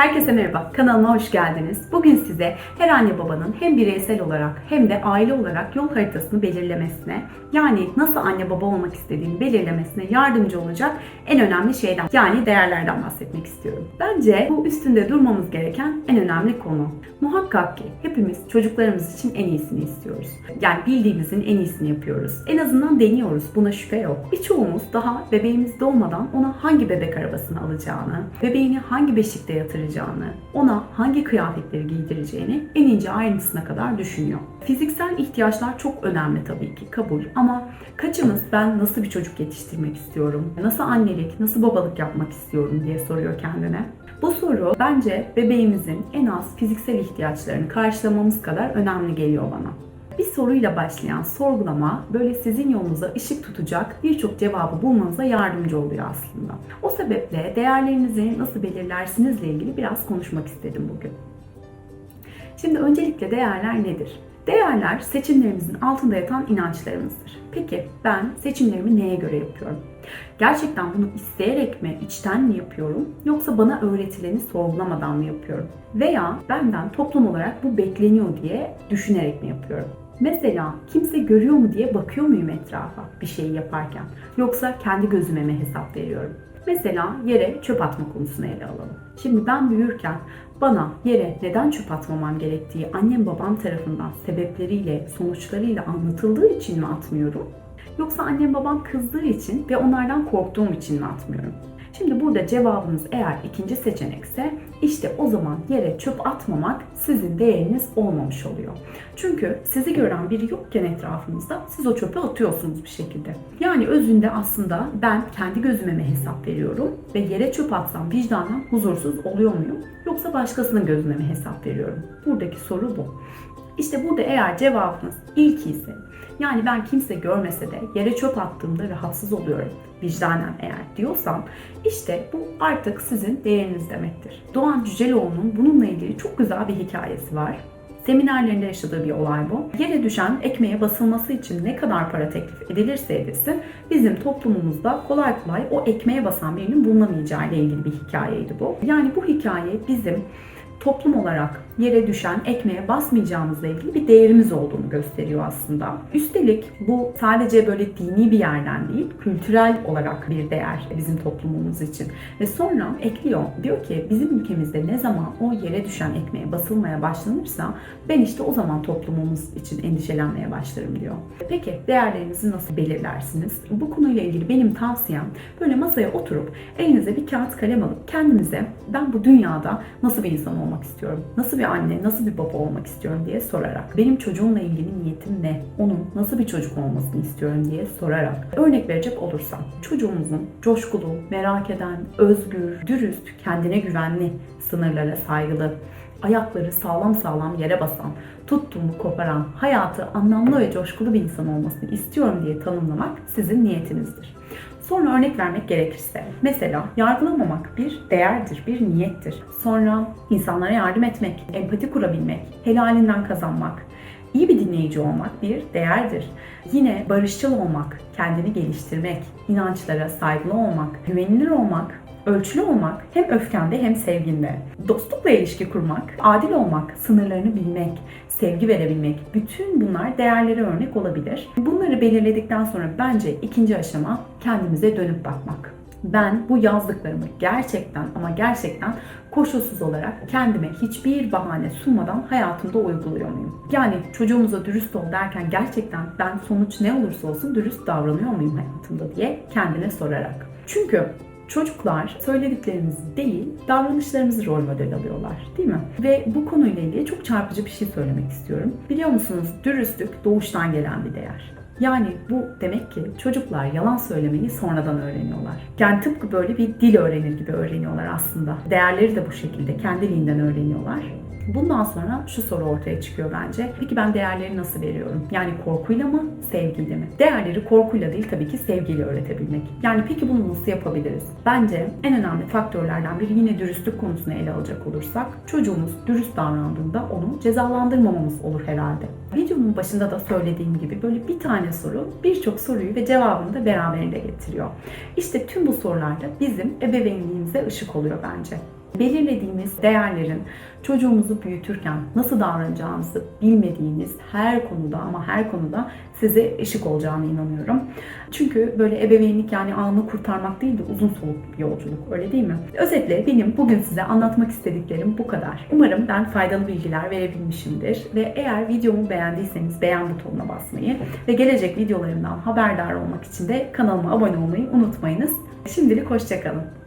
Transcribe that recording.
Herkese merhaba, kanalıma hoş geldiniz. Bugün size her anne babanın hem bireysel olarak hem de aile olarak yol haritasını belirlemesine, yani nasıl anne baba olmak istediğini belirlemesine yardımcı olacak en önemli şeyden, yani değerlerden bahsetmek istiyorum. Bence bu üstünde durmamız gereken en önemli konu. Muhakkak ki hepimiz çocuklarımız için en iyisini istiyoruz. Yani bildiğimizin en iyisini yapıyoruz. En azından deniyoruz, buna şüphe yok. Birçoğumuz daha bebeğimiz doğmadan ona hangi bebek arabasını alacağını, bebeğini hangi beşikte yatıracağını, ona hangi kıyafetleri giydireceğini en ince ayrıntısına kadar düşünüyor. Fiziksel ihtiyaçlar çok önemli tabii ki, kabul. Ama kaçımız ben nasıl bir çocuk yetiştirmek istiyorum, nasıl annelik, nasıl babalık yapmak istiyorum diye soruyor kendine. Bu soru bence bebeğimizin en az fiziksel ihtiyaçlarını karşılamamız kadar önemli geliyor bana. Bir soruyla başlayan sorgulama böyle sizin yolunuza ışık tutacak birçok cevabı bulmanıza yardımcı oluyor aslında. O sebeple değerlerinizi nasıl belirlersinizle ilgili biraz konuşmak istedim bugün. Şimdi öncelikle değerler nedir? Değerler seçimlerimizin altında yatan inançlarımızdır. Peki ben seçimlerimi neye göre yapıyorum? Gerçekten bunu isteyerek mi, içten mi yapıyorum yoksa bana öğretileni sorgulamadan mı yapıyorum? Veya benden toplum olarak bu bekleniyor diye düşünerek mi yapıyorum? Mesela kimse görüyor mu diye bakıyor muyum etrafa bir şeyi yaparken? Yoksa kendi gözüme mi hesap veriyorum? Mesela yere çöp atma konusunu ele alalım. Şimdi ben büyürken bana yere neden çöp atmamam gerektiği annem babam tarafından sebepleriyle, sonuçlarıyla anlatıldığı için mi atmıyorum? Yoksa annem babam kızdığı için ve onlardan korktuğum için mi atmıyorum? Şimdi burada cevabınız eğer ikinci seçenekse işte o zaman yere çöp atmamak sizin değeriniz olmamış oluyor. Çünkü sizi gören biri yokken etrafınızda siz o çöpe atıyorsunuz bir şekilde. Yani özünde aslında ben kendi gözüme mi hesap veriyorum ve yere çöp atsam vicdanen huzursuz oluyor muyum? Yoksa başkasının gözüne mi hesap veriyorum? Buradaki soru bu. İşte burada eğer cevabınız ilk ise yani ben kimse görmese de yere çöp attığımda rahatsız oluyorum vicdanen eğer diyorsam işte bu artık sizin değeriniz demektir. Doğan Cüceloğlu'nun bununla ilgili çok güzel bir hikayesi var. Seminerlerinde yaşadığı bir olay bu. Yere düşen ekmeğe basılması için ne kadar para teklif edilirse edilsin bizim toplumumuzda kolay kolay o ekmeğe basan birinin bulunamayacağı ile ilgili bir hikayeydi bu. Yani bu hikaye bizim toplum olarak yere düşen ekmeğe basmayacağımızla ilgili bir değerimiz olduğunu gösteriyor aslında. Üstelik bu sadece böyle dini bir yerden değil, kültürel olarak bir değer bizim toplumumuz için. Ve sonra ekliyor, diyor ki bizim ülkemizde ne zaman o yere düşen ekmeğe basılmaya başlanırsa ben işte o zaman toplumumuz için endişelenmeye başlarım diyor. Peki değerlerinizi nasıl belirlersiniz? Bu konuyla ilgili benim tavsiyem böyle masaya oturup elinize bir kağıt kalem alıp kendinize ben bu dünyada nasıl bir insan olmak istiyorum? Nasıl bir anne, nasıl bir baba olmak istiyorum diye sorarak. Benim çocuğumla ilgili niyetim ne? Onun nasıl bir çocuk olmasını istiyorum diye sorarak. Örnek verecek olursam çocuğumuzun coşkulu, merak eden, özgür, dürüst, kendine güvenli, sınırlara saygılı, ayakları sağlam sağlam yere basan, tuttuğumu koparan, hayatı anlamlı ve coşkulu bir insan olmasını istiyorum diye tanımlamak sizin niyetinizdir. Sonra örnek vermek gerekirse, mesela yargılamamak bir değerdir, bir niyettir. Sonra insanlara yardım etmek, empati kurabilmek, helalinden kazanmak, iyi bir dinleyici olmak bir değerdir. Yine barışçıl olmak, kendini geliştirmek, inançlara saygılı olmak, güvenilir olmak, ölçülü olmak hem öfkende hem sevginde. Dostlukla ilişki kurmak, adil olmak, sınırlarını bilmek, sevgi verebilmek bütün bunlar değerlere örnek olabilir. Bunları belirledikten sonra bence ikinci aşama kendimize dönüp bakmak. Ben bu yazdıklarımı gerçekten ama gerçekten koşulsuz olarak kendime hiçbir bahane sunmadan hayatımda uyguluyor muyum? Yani çocuğumuza dürüst ol derken gerçekten ben sonuç ne olursa olsun dürüst davranıyor muyum hayatımda diye kendine sorarak. Çünkü Çocuklar söylediklerimizi değil, davranışlarımızı rol model alıyorlar değil mi? Ve bu konuyla ilgili çok çarpıcı bir şey söylemek istiyorum. Biliyor musunuz dürüstlük doğuştan gelen bir değer. Yani bu demek ki çocuklar yalan söylemeyi sonradan öğreniyorlar. Yani tıpkı böyle bir dil öğrenir gibi öğreniyorlar aslında. Değerleri de bu şekilde kendiliğinden öğreniyorlar. Bundan sonra şu soru ortaya çıkıyor bence. Peki ben değerleri nasıl veriyorum? Yani korkuyla mı, sevgiyle mi? Değerleri korkuyla değil tabii ki sevgiyle öğretebilmek. Yani peki bunu nasıl yapabiliriz? Bence en önemli faktörlerden biri yine dürüstlük konusunu ele alacak olursak çocuğumuz dürüst davrandığında onu cezalandırmamamız olur herhalde. Videomun başında da söylediğim gibi böyle bir tane soru birçok soruyu ve cevabını da beraberinde getiriyor. İşte tüm bu sorularda bizim ebeveynliğimize ışık oluyor bence. Belirlediğimiz değerlerin çocuğumuzu büyütürken nasıl davranacağınızı bilmediğiniz her konuda ama her konuda size ışık olacağına inanıyorum. Çünkü böyle ebeveynlik yani anı kurtarmak değil de uzun soluklu bir yolculuk öyle değil mi? Özetle benim bugün size anlatmak istediklerim bu kadar. Umarım ben faydalı bilgiler verebilmişimdir ve eğer videomu beğendiyseniz beğen butonuna basmayı ve gelecek videolarımdan haberdar olmak için de kanalıma abone olmayı unutmayınız. Şimdilik hoşçakalın.